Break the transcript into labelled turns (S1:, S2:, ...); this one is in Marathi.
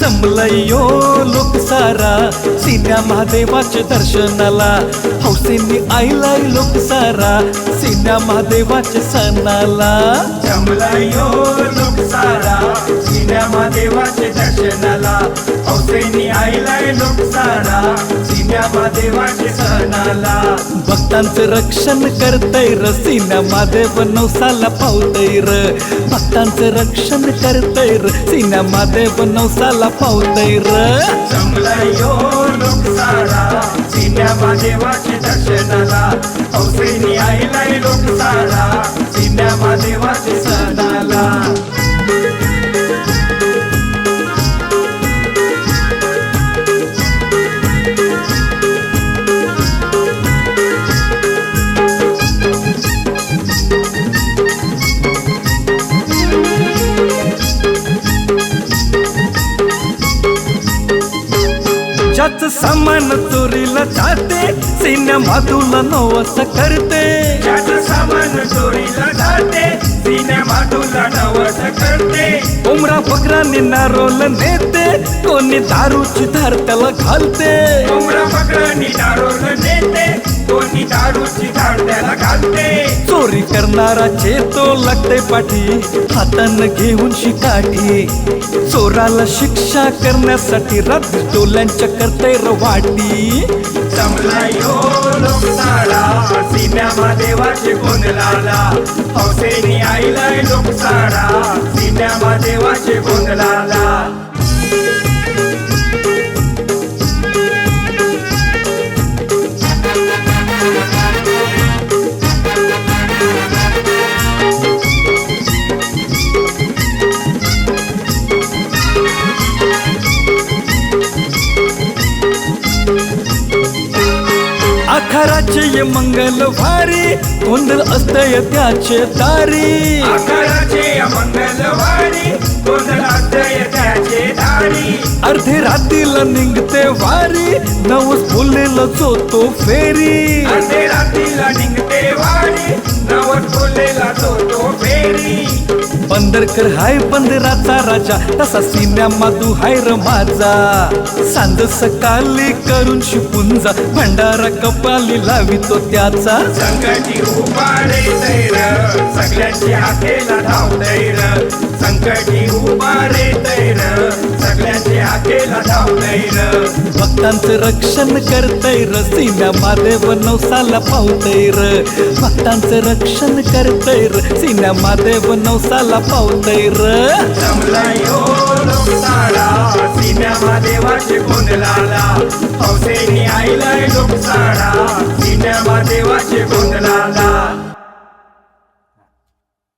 S1: जमलय यो लोक सारा सिन्या महादेवाच्या दर्शनाला. हौसेनी आईलाय लोक सारा सिन्या महादेवाच्या सणाला.
S2: जमलायो लोक सारा सिन्या देवाचे दर्शनाला. हौसेनी आईलाय लोक सारा सिन्या सणाला.
S1: भक्तांचं रक्षण करतय र सिन्या महादेव नवसाला पावतय र. भक्तांचं रक्षण करतय र सिन्या महादेव नवसाला पावतय र.
S2: जमलायो सारा सिन्या देवाचे दर्शनाला हौसेनी आईलाय लोक सारा सिन्या देवाचे सणाला.
S1: ज्याच सामान चोरीला जाते. सिन्या माधूला नवस करते.
S2: ज्याचं सामान चोरीला जाते. सिनेमा तुला नवस करते.
S1: उमरा बकराने नारोल नेते. कोणी दारूची धार त्याला घालते.
S2: उमरा दारोल नेते झाड त्याला घालते.
S1: चोरी करणारा चेतो लागते पाठी. हातान घेऊन शिकाठी चोराला शिक्षा करण्यासाठी रात्री टोल्यांच्या करते रवाटी.
S2: जमला यो लोक साडा सिनेमा देवाचे गुण लाला. हौसेनी सिनेमा देवाचे गुण लाला.
S1: आखाराचे ये मंगलवारी गोंधळ असतय त्याचे दारी.
S2: आकाराचे मंगलवारी गोंधळात त्याचे दारी.
S1: अर्धे रात्रीला निघते वारी नवस फुलेलं चोतो फेरी.
S2: अर्धे रात्रीला निघते वारी नवस तो तो फेरी
S1: बंदरकर हाय पंधराचा राजा तसा सिन्या माधू हाय र माझा. सांज सकाळी करून शिपून जा भंडारा कपाली लावितो त्याचा.
S2: संकटी उभारे सगळ्यांची हाकेला धाव संकटी
S1: भक्तांचं रक्षण करतय र सिन्या महादेव नवसाला पावतय र भक्तांचं रक्षण करतय र सिन्या महादेव नवसाला पावतय र
S2: जमला यो साडा सिनेमा देवाचे गुण लाला हौसेनी आईलाय लोक साडा सिनेमा देवाचे